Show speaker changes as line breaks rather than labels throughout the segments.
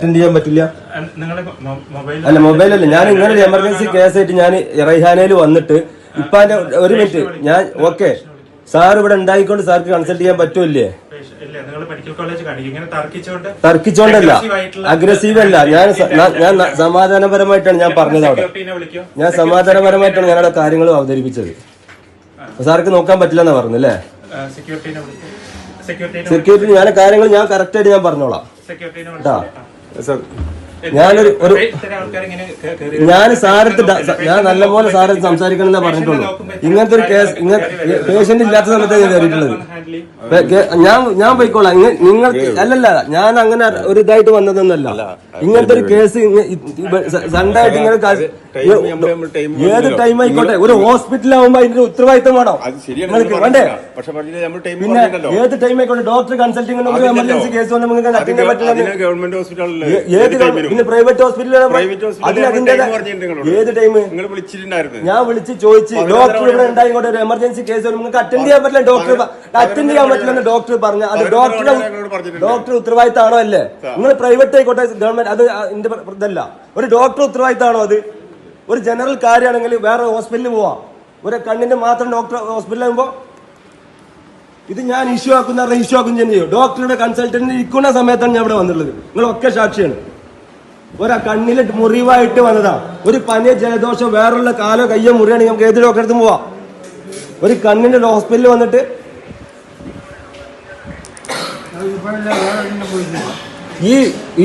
Attend ചെയ്യാൻ പറ്റില്ല. അല്ല മൊബൈൽ അല്ല ഞാൻ ഇങ്ങനെ ഒരു എമർജൻസി കേസായിട്ട് ഞാൻ റൈഹാനയിൽ വന്നിട്ട് ഇപ്പൊ ഒരു മിനിറ്റ് ഞാൻ ഓക്കെ സാർ ഇവിടെ ഉണ്ടായിക്കൊണ്ട് സാർക്ക് കൺസൾട്ട് ചെയ്യാൻ പറ്റൂല്ലേ? തർക്കിച്ചോണ്ടല്ല. അഗ്രസീവ് അല്ല. ഞാൻ ഞാൻ- സമാധാനപരമായിട്ടാണ് ഞാൻ പറഞ്ഞത് അവിടെ. ഞാൻ സമാധാനപരമായിട്ടാണ് ഞാനവിടെ കാര്യങ്ങൾ അവതരിപ്പിച്ചത്. സാർക്ക് നോക്കാൻ പറ്റില്ല എന്നാ പറഞ്ഞല്ലേ സെക്യൂരിറ്റി ഞാൻ കാര്യങ്ങൾ ഞാൻ കറക്റ്റ് ആയിട്ട് ഞാൻ പറഞ്ഞോളാം. കേട്ടാ ഞാനൊരു ഒരു ഞാൻ സാരത്ത് ഞാൻ നല്ലപോലെ സാരത്ത് സംസാരിക്കണം എന്നാ പറഞ്ഞിട്ടുള്ളൂ. ഇങ്ങനത്തെ ഒരു കേസ് ഇങ്ങനെ പേഷ്യന്റ് ഇല്ലാത്ത സമയത്താണ് ഞാൻ കയറിയിട്ടുള്ളത്. ഞാൻ ഞാൻ പോയിക്കോളാം. നിങ്ങൾ നിങ്ങൾക്ക് അല്ലല്ല ഞാൻ അങ്ങനെ ഒരു ഇതായിട്ട് വന്നതൊന്നല്ല ഇങ്ങനത്തെ ഒരു കേസ് സൺഡേ ആയിട്ട് ഇങ്ങനെ ഏത് ടൈം ആയിക്കോട്ടെ ഒരു ഹോസ്പിറ്റലാവുമ്പോ അതിന്റെ ഉത്തരവാദിത്തം വേണോ?
അത് ശരിയാണ്
നിങ്ങൾക്ക്
നിങ്ങൾ
വേണ്ടേ?
പക്ഷെ പറഞ്ഞില്ല നമ്മൾ ടൈം
പിന്നെ ഏത് ടൈം ആയിക്കോട്ടെ ഡോക്ടർ കൺസൾട്ടിംഗ് ഒരു എമർജൻസി കേസ് വന്നാൽ അറ്റൻഡ് പറ്റില്ല.
ഗവൺമെന്റ്
പിന്നെ പ്രൈവറ്റ്
ഹോസ്പിറ്റലിൽ
അതിന് അതിന്റെ. ഏത് ടൈം
വിളിച്ചിട്ടുണ്ടായിരുന്നു.
ഞാൻ വിളിച്ച് ചോദിച്ച് ഡോക്ടർ ഇവിടെ ഉണ്ടായിക്കോട്ടെ ഒരു എമർജൻസി കേസ് നിങ്ങൾക്ക് അറ്റൻഡ് ചെയ്യാൻ പറ്റില്ല. ഡോക്ടർ അറ്റൻഡ് ചെയ്യാൻ പറ്റില്ലെന്ന് ഡോക്ടർ പറഞ്ഞ. അത്
ഡോക്ടറെ
ഡോക്ടർ ഉത്തരവാദിത്തമാണോ അല്ലേ? നിങ്ങൾ പ്രൈവറ്റ് ആയിക്കോട്ടെ ഗവൺമെന്റ് അത് എന്റെ ഇതല്ല. ഒരു ഡോക്ടർ ഉത്തരവാദിത്തമാണോ അത്? ഒരു ജനറൽ കാര്യമാണെങ്കിൽ വേറെ ഹോസ്പിറ്റലിൽ പോവാം. ഒരു കണ്ണിന്റെ മാത്രം ഡോക്ടർ ഹോസ്പിറ്റലാകുമ്പോ ഇത് ഞാൻ ഇഷ്യൂ ആക്കുന്ന ഇഷ്യൂ ആക്കും ചെയ്യും. ഡോക്ടറുടെ കൺസൾട്ടന്റ് ഇരിക്കുന്ന സമയത്താണ് ഞാൻ ഇവിടെ വന്നിട്ടുള്ളത്. നിങ്ങളൊക്കെ സാക്ഷിയാണ്. ഒരാ കണ്ണിൽ മുറിവായിട്ട് വന്നതാ. ഒരു പനിയ ജലദോഷം വേറുള്ള കാലോ കയ്യോ മുറിയാണെങ്കിൽ നമുക്ക് ഏത് ഡോക്ടറെ അടുത്തും പോവാം. ഒരു കണ്ണിന്റെ ഹോസ്പിറ്റലിൽ വന്നിട്ട് ഈ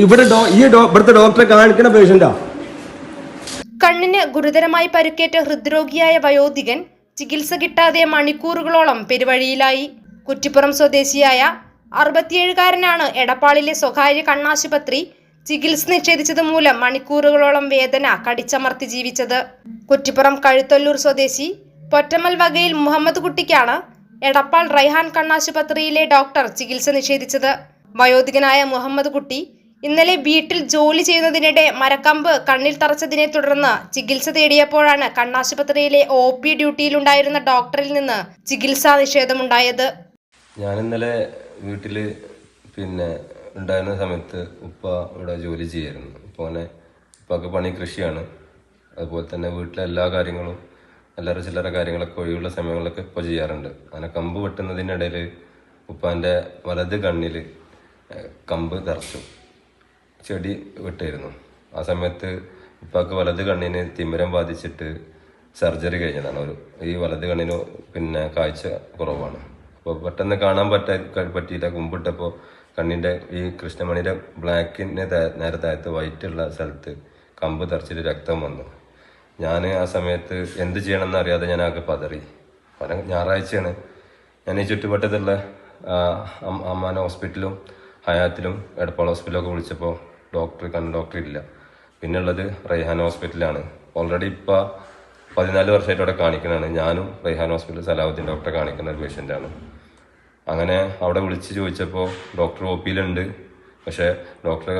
ഇവിടെ ഈ ഇവിടുത്തെ ഡോക്ടറെ കാണിക്കുന്ന പേഷ്യന്റാ?
കണ്ണിന് ഗുരുതരമായി പരുക്കേറ്റ ഹൃദ്രോഗിയായ വയോധികൻ ചികിത്സ കിട്ടാതെ മണിക്കൂറുകളോളം പെരുവഴിയിലായി. കുറ്റിപ്പുറം സ്വദേശിയായ അറുപത്തിയേഴുകാരനാണ് എടപ്പാളിലെ സ്വകാര്യ കണ്ണാശുപത്രി ചികിത്സ നിഷേധിച്ചത് മൂലം മണിക്കൂറുകളോളം വേദന കടിച്ചമർത്തി ജീവിച്ചത്. കുറ്റിപ്പുറം കഴുത്തല്ലൂർ സ്വദേശി പൊറ്റമ്മൽ വകയിൽ മുഹമ്മദ് കുട്ടിക്കാണ് എടപ്പാൾ റൈഹാൻ കണ്ണാശുപത്രിയിലെ ഡോക്ടർ ചികിത്സ നിഷേധിച്ചത്. വയോധികനായ മുഹമ്മദ് കുട്ടി ഇന്നലെ വീട്ടിൽ ജോലി ചെയ്യുന്നതിനിടെ മരക്കമ്പ് കണ്ണിൽ തറച്ചതിനെ തുടർന്ന് ചികിത്സ തേടിയപ്പോഴാണ് കണ്ണാശുപത്രിയിലെ ഒ പി ഡ്യൂട്ടിയിലുണ്ടായിരുന്ന ഡോക്ടറിൽ നിന്ന് ചികിത്സാ നിഷേധമുണ്ടായത്.
ഞാൻ ഇന്നലെ വീട്ടിൽ പിന്നെ ഉണ്ടായിരുന്ന സമയത്ത് ഉപ്പ ഇവിടെ ജോലി ചെയ്യായിരുന്നു. ഉപ്പനെ ഉപ്പക്ക് പണി കൃഷിയാണ്. അതുപോലെ തന്നെ വീട്ടിലെ എല്ലാ കാര്യങ്ങളും എല്ലാവരും ചില്ലറ കാര്യങ്ങളൊക്കെ ഒഴിവുള്ള സമയങ്ങളിലൊക്കെ ഇപ്പോൾ ചെയ്യാറുണ്ട്. അങ്ങനെ കമ്പ് വെട്ടുന്നതിനിടയിൽ ഉപ്പാന്റെ വലത് കണ്ണിൽ കമ്പ് തറച്ചു. ചെടി വിട്ടായിരുന്നു. ആ സമയത്ത് ഉപ്പാക്ക് വലത് കണ്ണിന് തിമിരം ബാധിച്ചിട്ട് സർജറി കഴിഞ്ഞതാണ് ഒരു. ഈ വലത് കണ്ണിന് പിന്നെ കാഴ്ച കുറവാണ്. അപ്പോൾ പെട്ടെന്ന് കാണാൻ പറ്റാ പറ്റിയില്ല. കുമ്പിട്ടപ്പോൾ കണ്ണിന്റെ ഈ കൃഷ്ണമണിയുടെ ബ്ലാക്കിന്റെ നേരെ താഴത്ത് വൈറ്റ് ഉള്ള സ്ഥലത്ത് കമ്പ് തറച്ചിട്ട് രക്തം വന്നു. ഞാൻ ആ സമയത്ത് എന്ത് ചെയ്യണമെന്ന് അറിയാതെ ഞാൻ ആകെ പതറി. പല ഞായറാഴ്ചയാണ്. ഞാൻ ഈ ചുറ്റുവട്ടത്തുള്ള അമ്മാന ഹോസ്പിറ്റലും ഹയാത്തിലും എടപ്പാൾ ഹോസ്പിറ്റലൊക്കെ വിളിച്ചപ്പോൾ ഡോക്ടർ കണ്ണ് ഡോക്ടർ ഇല്ല. പിന്നെ ഉള്ളത് റൈഹാൻ ഹോസ്പിറ്റലാണ്. ഓൾറെഡി ഇപ്പോൾ പതിനാല് വർഷമായിട്ട് അവിടെ കാണിക്കുന്നതാണ് ഞാനും റൈഹാൻ ഹോസ്പിറ്റൽ സലാഹുദ്ദീൻ ഡോക്ടറെ കാണിക്കുന്ന ഒരു പേഷ്യന്റാണ് അങ്ങനെ അവിടെ വിളിച്ച് ചോദിച്ചപ്പോൾ ഡോക്ടർ ഒ പിയിലുണ്ട് പക്ഷേ ഡോക്ടർ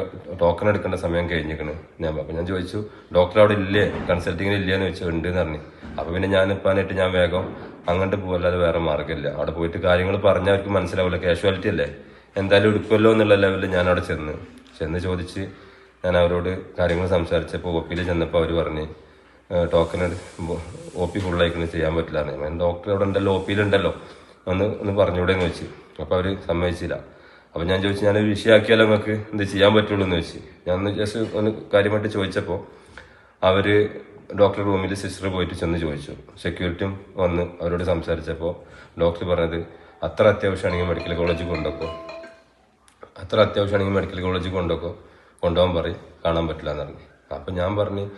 ടോക്കൺ എടുക്കേണ്ട സമയം കഴിഞ്ഞിരിക്കണ്. ഞാൻ അപ്പം ഞാൻ ചോദിച്ചു ഡോക്ടർ അവിടെ ഇല്ലേ? കൺസൾട്ടിങ്ങിന് ഇല്ലേ? എന്ന് ചോദിച്ചു ഉണ്ട് എന്ന് പറഞ്ഞു. അപ്പോൾ പിന്നെ ഞാൻ ഇപ്പാനായിട്ട് ഞാൻ വേഗം അങ്ങോട്ട് പോകല്ലാതെ വേറെ മാർഗമില്ല. അവിടെ പോയിട്ട് കാര്യങ്ങൾ പറഞ്ഞാൽ അവർക്ക് മനസ്സിലാവില്ല കാഷ്വാലിറ്റി അല്ലേ? എന്തായാലും എടുക്കുമല്ലോ എന്നുള്ള ലെവലിൽ ഞാൻ അവിടെ ചെന്ന്. ചെന്ന് ചോദിച്ച് ഞാൻ അവരോട് കാര്യങ്ങൾ സംസാരിച്ചപ്പോൾ ഒ പിയിൽ ചെന്നപ്പോൾ അവർ പറഞ്ഞ് ടോക്കൺ ഒ പി ഫുള്ളായിക്കണ് ചെയ്യാൻ പറ്റില്ല ഞാൻ ഡോക്ടർ അവിടെ ഉണ്ടല്ലോ ഒ പിയിലുണ്ടല്ലോ ഒന്ന് ഒന്ന് പറഞ്ഞുകൂടെ? എന്ന് വെച്ച് അപ്പോൾ അവർ സമ്മതിച്ചില്ല. അപ്പോൾ ഞാൻ ചോദിച്ചു ഞാനൊരു വിഷയമാക്കിയാലോ നിങ്ങൾക്ക് എന്ത് ചെയ്യാൻ പറ്റുള്ളൂ എന്ന് വെച്ച് ഞാൻ ജസ്റ്റ് ഒന്ന് കാര്യമായിട്ട് ചോദിച്ചപ്പോൾ അവർ ഡോക്ടർ റൂമിൽ സിസ്റ്റർ പോയിട്ട് ചെന്ന് ചോദിച്ചു. സെക്യൂരിറ്റിയും വന്ന് അവരോട് സംസാരിച്ചപ്പോൾ ഡോക്ടർ പറഞ്ഞത് അത്ര അത്യാവശ്യമാണെങ്കിൽ മെഡിക്കൽ കോളേജിൽ കൊണ്ടുപോക്കോ. അത്ര അത്യാവശ്യമാണെങ്കിൽ മെഡിക്കൽ കോളേജിൽ കൊണ്ടുപോക്കോ. കൊണ്ടുപോകാൻ പറയും കാണാൻ പറ്റില്ല എന്ന് പറഞ്ഞു. അപ്പം ഞാൻ പറഞ്ഞു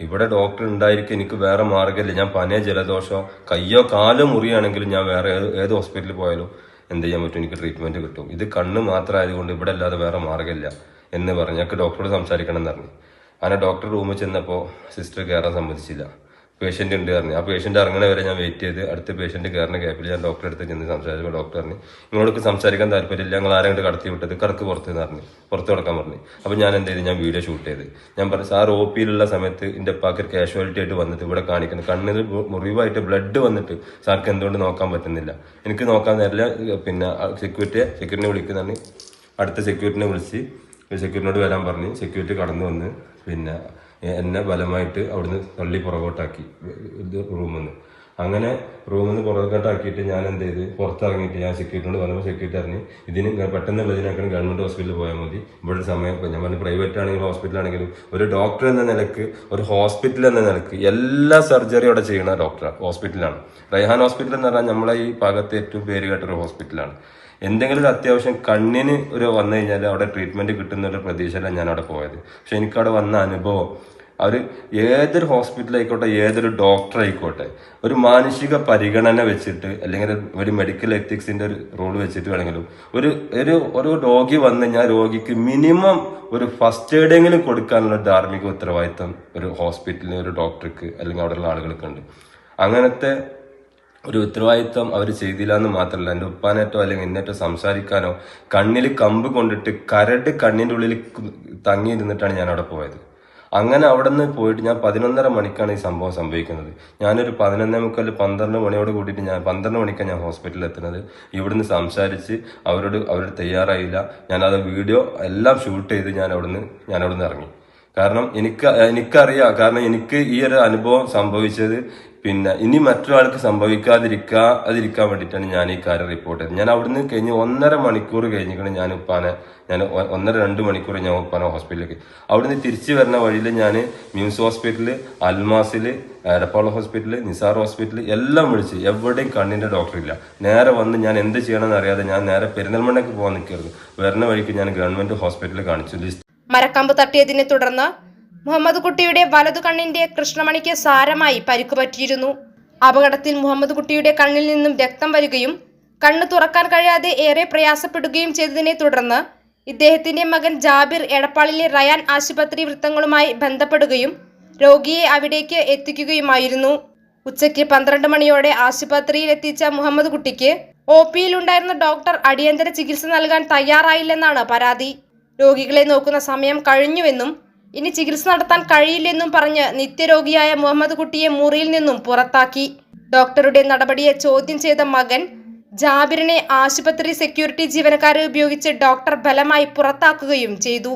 ഇവിടെ ഡോക്ടർ ഉണ്ടായിരിക്കും എനിക്ക് വേറെ മാർഗമില്ല. ഞാൻ പനിയോ ജലദോഷമോ കയ്യോ കാലോ മുറിയാണെങ്കിലും ഞാൻ വേറെ ഏത് ഹോസ്പിറ്റലിൽ പോയാലും എന്ത് ചെയ്യാൻ പറ്റും? എനിക്ക് ട്രീറ്റ്മെന്റ് കിട്ടും. ഇത് കണ്ണ് മാത്രം ആയതുകൊണ്ട് ഇവിടെ അല്ലാതെ വേറെ മാർഗമില്ല എന്ന് പറഞ്ഞ് ഞങ്ങൾക്ക് ഡോക്ടറോട് സംസാരിക്കണം എന്ന് പറഞ്ഞു. അങ്ങനെ ഡോക്ടർ റൂമിൽ ചെന്നപ്പോൾ സിസ്റ്റർ കയറാൻ സമ്മതിച്ചില്ല. പേഷ്യന്റ് ഉണ്ട് പറഞ്ഞു. ആ പേഷ്യന്റ് ഇറങ്ങണ വരെ ഞാൻ വെയിറ്റ് ചെയ്ത് അടുത്ത പേഷ്യന്റ് കയറുന്ന ഗ്യാപ്പിൽ ഞാൻ ഡോക്ടറെ അടുത്ത് ചെന്ന് സംസാരിച്ചപ്പോൾ ഡോക്ടർ പറഞ്ഞു നിങ്ങളോട് സംസാരിക്കാൻ താല്പര്യമില്ല ഞങ്ങൾ ആരെങ്കിലും കടത്തി വിട്ടത്? കടക്ക് പുറത്ത് എന്ന് പറഞ്ഞു. പുറത്ത് കിടക്കാൻ പറഞ്ഞു. അപ്പോൾ ഞാൻ എന്ത് ചെയ്തു? ഞാൻ വീഡിയോ ഷൂട്ട് ചെയ്ത്. ഞാൻ പറഞ്ഞു സാർ ഒ പിയിലുള്ള സമയത്ത് എന്റെ ഉപ്പാക്ക് കാഷ്വാലിറ്റി ആയിട്ട് വന്നിട്ട് ഇവിടെ കാണിക്കുന്നത് കണ്ണിൽ മുറിവായിട്ട് ബ്ലഡ് വന്നിട്ട് സാർക്ക് എന്തുകൊണ്ട് നോക്കാൻ പറ്റുന്നില്ല? എനിക്ക് നോക്കാൻ നേരില്ല. പിന്നെ സെക്യൂരിറ്റിയെ സെക്യൂരിറ്റിനെ വിളിക്കുന്നതാണ് അടുത്ത സെക്യൂരിറ്റിനെ വിളിച്ച് സെക്യൂരിറ്റിനോട് വരാൻ പറഞ്ഞു സെക്യൂരിറ്റി കടന്നു വന്ന് പിന്നെ എന്നെ ബലമായിട്ട് അവിടുന്ന് തള്ളി പുറകോട്ടാക്കി ഇത് റൂമിൽ നിന്ന് അങ്ങനെ റൂമിൽ നിന്ന് പുറകോട്ടാക്കിയിട്ട് ഞാൻ എന്ത് ചെയ്ത് പുറത്തിറങ്ങിയിട്ട് ഞാൻ സെക്യൂരിറ്റിനോട് പറഞ്ഞപ്പോൾ സെക്യൂരിറ്റി അറിഞ്ഞ് ഇതിന് പെട്ടെന്നുള്ളതിനേക്കാളും ഗവൺമെന്റ് ഹോസ്പിറ്റലിൽ പോയാൽ മതി. ഇവിടെ സമയം ഞാൻ പറഞ്ഞു പ്രൈവറ്റ് ആണെങ്കിലും ഹോസ്പിറ്റൽ ആണെങ്കിലും ഒരു ഡോക്ടർ എന്ന നിലയ്ക്ക് ഒരു ഹോസ്പിറ്റൽ എന്ന നിലയ്ക്ക് എല്ലാ സർജറി അവിടെ ചെയ്യുന്ന ഡോക്ടറാണ് ഹോസ്പിറ്റലാണ് റൈഹാൻ ഹോസ്പിറ്റൽ എന്ന് പറഞ്ഞാൽ നമ്മളെ ഈ ഭാഗത്ത് ഏറ്റവും പേര് കേട്ടൊരു ഹോസ്പിറ്റലാണ് എന്തെങ്കിലും ഒരു അത്യാവശ്യം കണ്ണിന് ഒരു വന്നു കഴിഞ്ഞാൽ അവിടെ ട്രീറ്റ്മെന്റ് കിട്ടുന്ന ഒരു പ്രതീക്ഷയിലാണ് ഞാൻ അവിടെ പോയത്. പക്ഷേ എനിക്കവിടെ വന്ന അനുഭവം അവർ ഏതൊരു ഹോസ്പിറ്റലായിക്കോട്ടെ ഏതൊരു ഡോക്ടർ ആയിക്കോട്ടെ ഒരു മാനുഷിക പരിഗണന വെച്ചിട്ട് അല്ലെങ്കിൽ ഒരു മെഡിക്കൽ എത്തിക്സിന്റെ ഒരു റോൾ വെച്ചിട്ട് വേണമെങ്കിലും ഒരു ഒരു ഒരു രോഗി വന്നു കഴിഞ്ഞാൽ രോഗിക്ക് മിനിമം ഒരു ഫസ്റ്റ് എയ്ഡെങ്കിലും കൊടുക്കാനുള്ള ധാർമ്മിക ഉത്തരവാദിത്തം ഒരു ഹോസ്പിറ്റലിന് ഒരു ഡോക്ടർക്ക് അല്ലെങ്കിൽ അവിടെയുള്ള ആളുകൾക്കുണ്ട് അങ്ങനത്തെ ഒരു ഉത്തരവാദിത്വം അവർ ചെയ്തില്ല എന്ന് മാത്രമല്ല എന്റെ ഉപ്പാനേറ്റോ അല്ലെങ്കിൽ എന്നേറ്റോ സംസാരിക്കാനോ കണ്ണിൽ കമ്പ് കൊണ്ടിട്ട് കരട് കണ്ണിന്റെ ഉള്ളിൽ തങ്ങി തങ്ങിയിരുന്നിട്ടാണ് ഞാൻ അവിടെ പോയത്. അങ്ങനെ അവിടെ നിന്ന് പോയിട്ട് ഞാൻ പതിനൊന്നര മണിക്കാണ് ഈ സംഭവം സംഭവിക്കുന്നത്. ഞാനൊരു പതിനൊന്നേ മുക്കാൽ പന്ത്രണ്ട് മണിയോട് കൂടിയിട്ട് ഞാൻ പന്ത്രണ്ട് മണിക്കാണ് ഞാൻ ഹോസ്പിറ്റലിൽ എത്തുന്നത്. ഇവിടുന്ന് സംസാരിച്ച് അവരോട് അവർ തയ്യാറായില്ല. ഞാനത് വീഡിയോ എല്ലാം ഷൂട്ട് ചെയ്ത് ഞാൻ അവിടുന്ന് ഞാൻ അവിടുന്ന് ഇറങ്ങി. കാരണം എനിക്ക് എനിക്കറിയാം. കാരണം എനിക്ക് ഈ ഒരു അനുഭവം സംഭവിച്ചത് പിന്നെ ഇനി മറ്റൊരാൾക്ക് സംഭവിക്കാതിരിക്കാ അതിരിക്കാൻ വേണ്ടിയിട്ടാണ് ഞാൻ ഈ കാര്യം റിപ്പോർട്ട് ചെയ്തത്. ഞാൻ അവിടുന്ന് കഴിഞ്ഞ് ഒന്നര മണിക്കൂർ കഴിഞ്ഞിട്ട് ഞാൻ ഉപ്പാനെ ഞാൻ ഒന്നര രണ്ട് മണിക്കൂർ ഞാൻ ഉപ്പാനെ ഹോസ്പിറ്റലിലേക്ക് അവിടുന്ന് തിരിച്ചു വരുന്ന വഴിയിൽ ഞാൻ മ്യൂസ് ഹോസ്പിറ്റൽ അൽമാസിൽ എടപ്പാള ഹോസ്പിറ്റൽ നിസാർ ഹോസ്പിറ്റൽ എല്ലാം വിളിച്ച് എവിടെയും കണ്ണിന്റെ ഡോക്ടർ ഇല്ല. നേരെ വന്ന് ഞാൻ എന്ത് ചെയ്യണമെന്ന് അറിയാതെ ഞാൻ നേരെ പെരിന്തൽമണ്ണയ്ക്ക് പോകാൻ നിൽക്കരുത് വരുന്ന വഴിക്ക് ഞാൻ ഗവൺമെന്റ് ഹോസ്പിറ്റലിൽ കാണിച്ചു. ലിസ്റ്റ്
മരക്കമ്പ് തട്ടിയതിനെ തുടർന്ന് മുഹമ്മദ് കുട്ടിയുടെ വലതു കണ്ണിന്റെ കൃഷ്ണമണിക്ക് സാരമായി പരിക്കു പറ്റിയിരുന്നു. അപകടത്തിൽ മുഹമ്മദ് കുട്ടിയുടെ കണ്ണിൽ നിന്നും രക്തം വരികയും കണ്ണ് തുറക്കാൻ കഴിയാതെ ഏറെ പ്രയാസപ്പെടുകയും ചെയ്തതിനെ തുടർന്ന് ഇദ്ദേഹത്തിന്റെ മകൻ ജാബിർ എടപ്പാളിലെ റയാൻ ആശുപത്രി വൃത്തങ്ങളുമായി ബന്ധപ്പെടുകയും രോഗിയെ അവിടേക്ക് എത്തിക്കുകയുമായിരുന്നു. ഉച്ചയ്ക്ക് പന്ത്രണ്ട് മണിയോടെ ആശുപത്രിയിൽ എത്തിച്ച മുഹമ്മദ് കുട്ടിക്ക് ഒ പിയിലുണ്ടായിരുന്ന ഡോക്ടർ അടിയന്തര ചികിത്സ നൽകാൻ തയ്യാറായില്ലെന്നാണ് പരാതി. രോഗികളെ നോക്കുന്ന സമയം കഴിഞ്ഞുവെന്നും ഇനി ചികിത്സ നടത്താൻ കഴിയില്ലെന്നും പറഞ്ഞ് നിത്യരോഗിയായ മുഹമ്മദ് കുട്ടിയെ മുറിയിൽ നിന്നും പുറത്താക്കി. ഡോക്ടറുടെ നടപടിയെ ചോദ്യം ചെയ്ത മകൻ ജാബിറിനെ ആശുപത്രി സെക്യൂരിറ്റി ജീവനക്കാരെ ഉപയോഗിച്ച് ഡോക്ടർ ബലമായി പുറത്താക്കുകയും ചെയ്തു.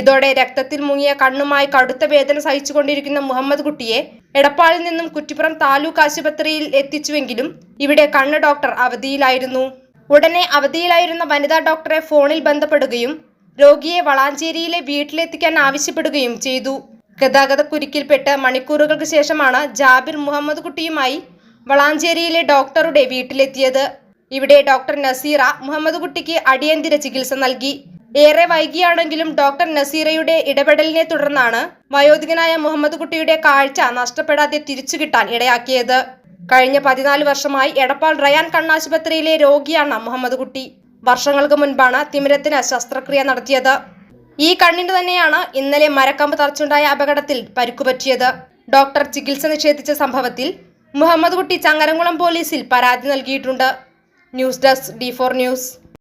ഇതോടെ രക്തത്തിൽ മുങ്ങിയ കണ്ണുമായി കടുത്ത വേദന സഹിച്ചുകൊണ്ടിരിക്കുന്ന മുഹമ്മദ് കുട്ടിയെ എടപ്പാളിൽ നിന്നും കുറ്റിപ്പുറം താലൂക്ക് ആശുപത്രിയിൽ എത്തിച്ചുവെങ്കിലും ഇവിടെ കണ്ണ് ഡോക്ടർ അവധിയിലായിരുന്നു. ഉടനെ അവധിയിലായിരുന്ന വനിതാ ഡോക്ടറെ ഫോണിൽ ബന്ധപ്പെടുകയും രോഗിയെ വളാഞ്ചേരിയിലെ വീട്ടിലെത്തിക്കാൻ ആവശ്യപ്പെടുകയും ചെയ്തു. ഗതാഗത കുരുക്കിൽപ്പെട്ട് മണിക്കൂറുകൾക്ക് ശേഷമാണ് ജാബിർ മുഹമ്മദ് കുട്ടിയുമായി വളാഞ്ചേരിയിലെ ഡോക്ടറുടെ വീട്ടിലെത്തിയത്. ഇവിടെ ഡോക്ടർ നസീറ മുഹമ്മദ് കുട്ടിക്ക് അടിയന്തര ചികിത്സ നൽകി. ഏറെ വൈകിയാണെങ്കിലും ഡോക്ടർ നസീറയുടെ ഇടപെടലിനെ തുടർന്നാണ് വയോധികനായ മുഹമ്മദ് കുട്ടിയുടെ കാഴ്ച നഷ്ടപ്പെടാതെ തിരിച്ചു കിട്ടാൻ ഇടയാക്കിയത്. കഴിഞ്ഞ പതിനാല് വർഷമായി എടപ്പാൾ റയാൻ കണ്ണാശുപത്രിയിലെ രോഗിയാണ് മുഹമ്മദ് കുട്ടി. വർഷങ്ങൾക്ക് മുൻപാണ് തിമിരത്തിന് ശസ്ത്രക്രിയ നടത്തിയത്. ഈ കണ്ണിന് തന്നെയാണ് ഇന്നലെ മരക്കമ്പ് തറച്ചുണ്ടായ അപകടത്തിൽ പരിക്കുപറ്റിയത് ഡോക്ടർ ചികിത്സ നിഷേധിച്ച സംഭവത്തിൽ മുഹമ്മദ് കുട്ടി ചങ്ങരംകുളം പോലീസിൽ പരാതി നൽകിയിട്ടുണ്ട്. News desk D news.